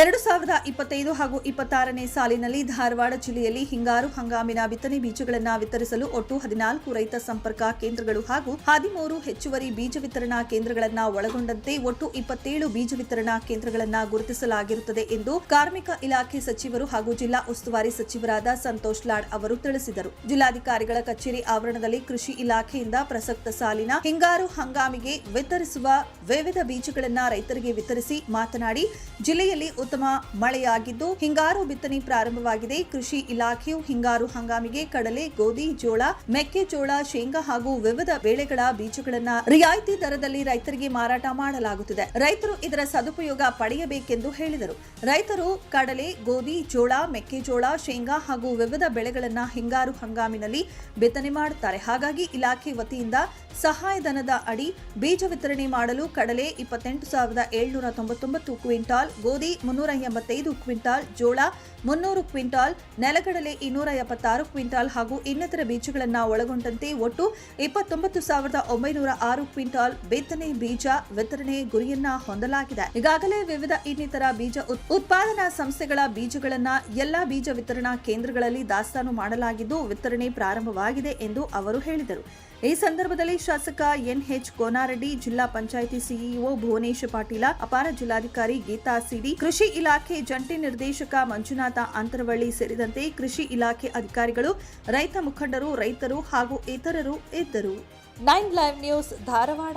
ಎರಡು ಸಾವಿರದ ಇಪ್ಪತ್ತೈದು ಹಾಗೂ ಇಪ್ಪತ್ತಾರನೇ ಸಾಲಿನಲ್ಲಿ ಧಾರವಾಡ ಜಿಲ್ಲೆಯಲ್ಲಿ ಹಿಂಗಾರು ಹಂಗಾಮಿನ ಬಿತ್ತನೆ ಬೀಜಗಳನ್ನು ವಿತರಿಸಲು ಒಟ್ಟು ಹದಿನಾಲ್ಕು ರೈತ ಸಂಪರ್ಕ ಕೇಂದ್ರಗಳು ಹಾಗೂ ಹದಿಮೂರು ಹೆಚ್ಚುವರಿ ಬೀಜ ವಿತರಣಾ ಕೇಂದ್ರಗಳನ್ನು ಒಳಗೊಂಡಂತೆ ಒಟ್ಟು ಇಪ್ಪತ್ತೇಳು ಬೀಜ ವಿತರಣಾ ಕೇಂದ್ರಗಳನ್ನು ಗುರುತಿಸಲಾಗಿರುತ್ತದೆ ಎಂದು ಕಾರ್ಮಿಕ ಇಲಾಖೆ ಸಚಿವರು ಹಾಗೂ ಜಿಲ್ಲಾ ಉಸ್ತುವಾರಿ ಸಚಿವರಾದ ಸಂತೋಷ್ ಲಾಡ್ ಅವರು ತಿಳಿಸಿದರು. ಜಿಲ್ಲಾಧಿಕಾರಿಗಳ ಕಚೇರಿ ಆವರಣದಲ್ಲಿ ಕೃಷಿ ಇಲಾಖೆಯಿಂದ ಪ್ರಸಕ್ತ ಸಾಲಿನ ಹಿಂಗಾರು ಹಂಗಾಮಿಗೆ ವಿತರಿಸುವ ವಿವಿಧ ಬೀಜಗಳನ್ನು ರೈತರಿಗೆ ವಿತರಿಸಿ ಮಾತನಾಡಿ, ಜಿಲ್ಲೆಯಲ್ಲಿ ಉತ್ತಮ ಮಳೆಯಾಗಿದ್ದು ಹಿಂಗಾರು ಬಿತ್ತನೆ ಪ್ರಾರಂಭವಾಗಿದೆ. ಕೃಷಿ ಇಲಾಖೆಯು ಹಿಂಗಾರು ಹಂಗಾಮಿಗೆ ಕಡಲೆ, ಗೋಧಿ, ಜೋಳ, ಮೆಕ್ಕೆಜೋಳ, ಶೇಂಗಾ ಹಾಗೂ ವಿವಿಧ ಬೆಳೆಗಳ ಬೀಜಗಳನ್ನ ರಿಯಾಯಿತಿ ದರದಲ್ಲಿ ರೈತರಿಗೆ ಮಾರಾಟ ಮಾಡಲಾಗುತ್ತಿದೆ. ರೈತರು ಇದರ ಸದುಪಯೋಗ ಪಡೆಯಬೇಕೆಂದು ಹೇಳಿದರು. ರೈತರು ಕಡಲೆ, ಗೋಧಿ, ಜೋಳ, ಮೆಕ್ಕೆಜೋಳ, ಶೇಂಗಾ ಹಾಗೂ ವಿವಿಧ ಬೆಳೆಗಳನ್ನ ಹಿಂಗಾರು ಹಂಗಾಮಿನಲ್ಲಿ ಬಿತ್ತನೆ ಮಾಡುತ್ತಾರೆ. ಹಾಗಾಗಿ ಇಲಾಖೆ ವತಿಯಿಂದ ಸಹಾಯಧನದ ಅಡಿ ಬೀಜ ವಿತರಣೆ ಮಾಡಲು ಕಡಲೆ ಇಪ್ಪತ್ತೆಂಟು ಸಾವಿರದ ಏಳ್ನೂರ ತೊಂಬತ್ತೊಂಬತ್ತು ಕ್ವಿಂಟಾಲ್, ಗೋಧಿ ಮುನ್ನೂರ ಎಂಬತ್ತೈದು ಕ್ವಿಂಟಾಲ್ ಜೋಳ, ಮುನ್ನೂರು ಕ್ವಿಂಟಾಲ್ ನೆಲಗಡಲೆ ಇನ್ನೂರ ಎಪ್ಪತ್ತಾರು ಕ್ವಿಂಟಾಲ್ ಹಾಗೂ ಇನ್ನಿತರ ಬೀಜಗಳನ್ನು ಒಳಗೊಂಡಂತೆ ಒಟ್ಟು ಇಪ್ಪತ್ತೊಂಬತ್ತು ಸಾವಿರದ ಒಂಬೈನೂರ ಆರು ಕ್ವಿಂಟಾಲ್ ಬಿತ್ತನೆ ಬೀಜ ವಿತರಣೆ ಗುರಿಯನ್ನ ಹೊಂದಲಾಗಿದೆ. ಈಗಾಗಲೇ ವಿವಿಧ ಇನ್ನಿತರ ಬೀಜ ಉತ್- ಉತ್ಪಾದನಾ ಸಂಸ್ಥೆಗಳ ಬೀಜಗಳನ್ನು ಎಲ್ಲಾ ಬೀಜ ವಿತರಣಾ ಕೇಂದ್ರಗಳಲ್ಲಿ ದಾಸ್ತಾನು ಮಾಡಲಾಗಿದ್ದು, ವಿತರಣೆ ಪ್ರಾರಂಭವಾಗಿದೆ ಎಂದು ಅವರು ಹೇಳಿದರು. ಈ ಸಂದರ್ಭದಲ್ಲಿ ಶಾಸಕ ಎನ್ಎಚ್ ಕೋನಾರೆಡ್ಡಿ, ಜಿಲ್ಲಾ ಪಂಚಾಯಿತಿ ಸಿಇಒ ಭುವನೇಶ್ ಪಾಟೀಲ, ಅಪಾರ ಜಿಲ್ಲಾಧಿಕಾರಿ ಗೀತಾ ಸಿಡಿ, ಕೃಷಿ ಇಲಾಖೆ ಜಂಟಿ ನಿರ್ದೇಶಕ ಮಂಜುನಾಥ ಅಂತರವಳ್ಳಿ ಸೇರಿದಂತೆ ಕೃಷಿ ಇಲಾಖೆ ಅಧಿಕಾರಿಗಳು, ರೈತ ಮುಖಂಡರು, ರೈತರು ಹಾಗೂ ಇತರರು ಇದ್ದರು. Nine live news Dharwad.